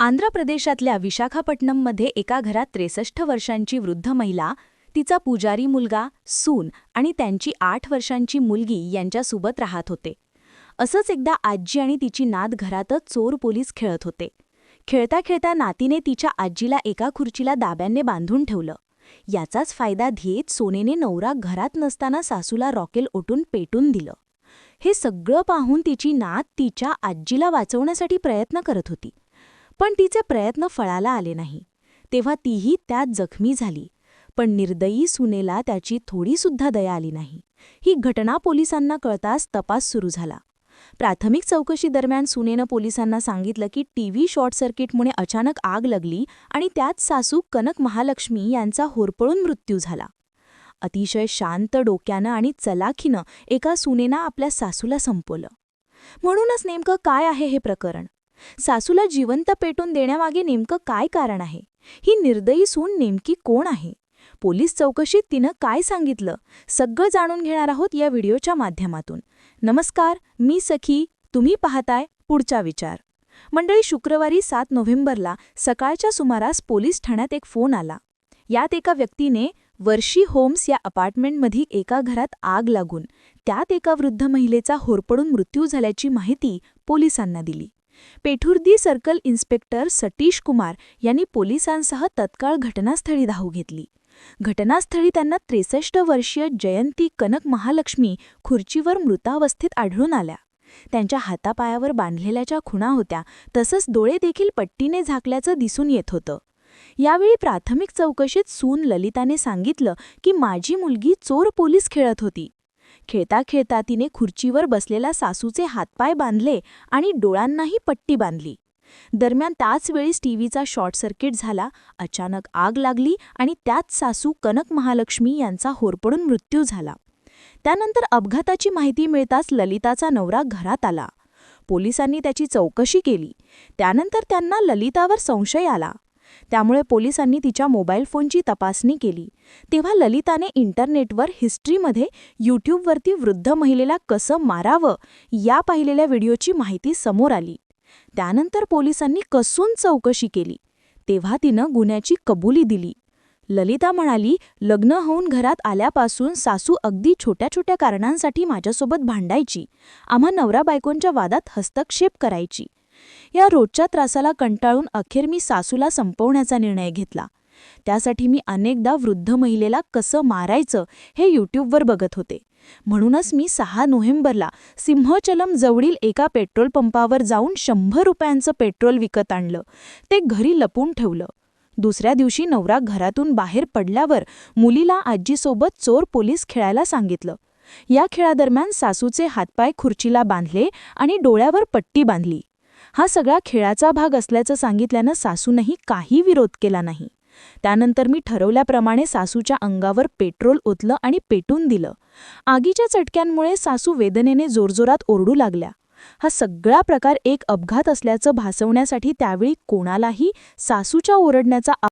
आंध्र प्रदेशातल्या विशाखापट्टणममध्ये एका घरात त्रेसष्ट वर्षांची वृद्ध महिला तिचा पुजारी मुलगा सून आणि त्यांची आठ वर्षांची मुलगी यांच्यासोबत राहत होते. असंच एकदा आजी आणि तिची नात घरातच चोर पोलीस खेळत होते. खेळता खेळता नातीने तिच्या आजीला एका खुर्चीला दाब्याने बांधून ठेवलं. याचाच फायदा घेत सोनेने नवरा घरात नसताना सासूला रॉकेल ओटून पेटून दिलं. हे सगळं पाहून तिची नात तिच्या आजीला वाचवण्यासाठी प्रयत्न करत होती. पण तिचे प्रयत्न फळाला आले नाही. तेव्हा तीही त्यात जखमी झाली. पण निर्दयी सुनेला त्याची थोडीसुद्धा दया आली नाही. ही घटना पोलिसांना कळताच तपास सुरू झाला. प्राथमिक चौकशी दरम्यान सुनेनं पोलिसांना सांगितलं की टीव्ही शॉर्ट सर्किटमुळे अचानक आग लागली आणि त्यात सासू कनक महालक्ष्मी यांचा होरपळून मृत्यू झाला. अतिशय शांत डोक्यानं आणि चलाखीनं एका सुनेनं आपल्या सासूला संपवलं. म्हणूनच नेमकं काय आहे हे प्रकरण? सासूला जिवंत पेटून देण्यामागे नेमकं काय कारण आहे? ही निर्दयी सून नेमकी कोण आहे? पोलीस चौकशीत तिनं काय सांगितलं? सगळं जाणून घेणार आहोत या व्हिडिओच्या माध्यमातून. नमस्कार मी सखी. तुम्ही पाहताय पुढचा विचार. मंडळी शुक्रवारी सात नोव्हेंबरला सकाळच्या सुमारास पोलीस ठाण्यात एक फोन आला. यात एका व्यक्तीने वर्षी होम्स या अपार्टमेंटमधील एका घरात आग लागून त्यात एका वृद्ध महिलेचा होरपडून मृत्यू झाल्याची माहिती पोलिसांना दिली. पेठुर्दी सर्कल इन्स्पेक्टर सतीश कुमार यांनी पोलिसांसह तत्काळ घटनास्थळी धाव घेतली. घटनास्थळी त्यांना त्रेसष्ट वर्षीय जयंती कनक महालक्ष्मी खुर्चीवर मृतावस्थेत आढळून आल्या. त्यांच्या हातापायावर बांधलेल्याच्या खुणा होत्या तसंच डोळे देखील पट्टीने झाकल्याचं दिसून येत होतं. यावेळी प्राथमिक चौकशीत सून ललिताने सांगितलं की माझी मुलगी चोर पोलीस खेळत होती. खेळता खेळता तिने खुर्चीवर बसलेला सासूचे हातपाय बांधले आणि डोळ्यांनाही पट्टी बांधली. दरम्यान त्याच वेळीस टीव्हीचा शॉर्ट सर्किट झाला अचानक आग लागली आणि त्यात सासू कनक महालक्ष्मी यांचा होरपडून मृत्यू झाला. त्यानंतर अपघाताची माहिती मिळताच ललिताचा नवरा घरात आला. पोलिसांनी त्याची चौकशी केली. त्यानंतर त्यांना ललितावर संशय आला. त्यामुळे पोलिसांनी तिच्या मोबाईल फोनची तपासणी केली. तेव्हा ललिताने इंटरनेटवर हिस्ट्रीमध्ये यूट्यूबवरती वृद्ध महिलेला कसं मारावं या पाहिलेल्या व्हिडिओची माहिती समोर आली. त्यानंतर पोलिसांनी कसून चौकशी केली. तेव्हा तिनं गुन्ह्याची कबुली दिली. ललिता म्हणाली लग्न होऊन घरात आल्यापासून सासू अगदी छोट्या छोट्या कारणांसाठी माझ्यासोबत भांडायची. आम्हा नवरा बायकोंच्या वादात हस्तक्षेप करायची. या रोजच्या त्रासाला कंटाळून अखेर मी सासूला संपवण्याचा निर्णय घेतला. त्यासाठी मी अनेकदा वृद्ध महिलेला कसं मारायचं हे यूट्यूबवर बघत होते. म्हणूनच मी सहा नोव्हेंबरला सिंहचलम जवळील एका पेट्रोल पंपावर जाऊन शंभर रुपयांचं पेट्रोल विकत आणलं. ते घरी लपून ठेवलं. दुसऱ्या दिवशी नवरा घरातून बाहेर पडल्यावर मुलीला आजीसोबत चोर पोलीस खेळायला सांगितलं. या खेळादरम्यान सासूचे हातपाय खुर्चीला बांधले आणि डोळ्यावर पट्टी बांधली. हा सगळा खेळाचा भाग असल्याचं सांगितल्यानं सासूनही काही विरोध केला नाही. त्यानंतर मी ठरवल्याप्रमाणे सासूच्या अंगावर पेट्रोल ओतलं आणि पेटून दिलं. आगीच्या चटक्यांमुळे सासू वेदनेने जोरजोरात ओरडू लागल्या. हा सगळा प्रकार एक अपघात असल्याचं भासवण्यासाठी त्यावेळी कोणालाही सासूच्या ओरडण्याचा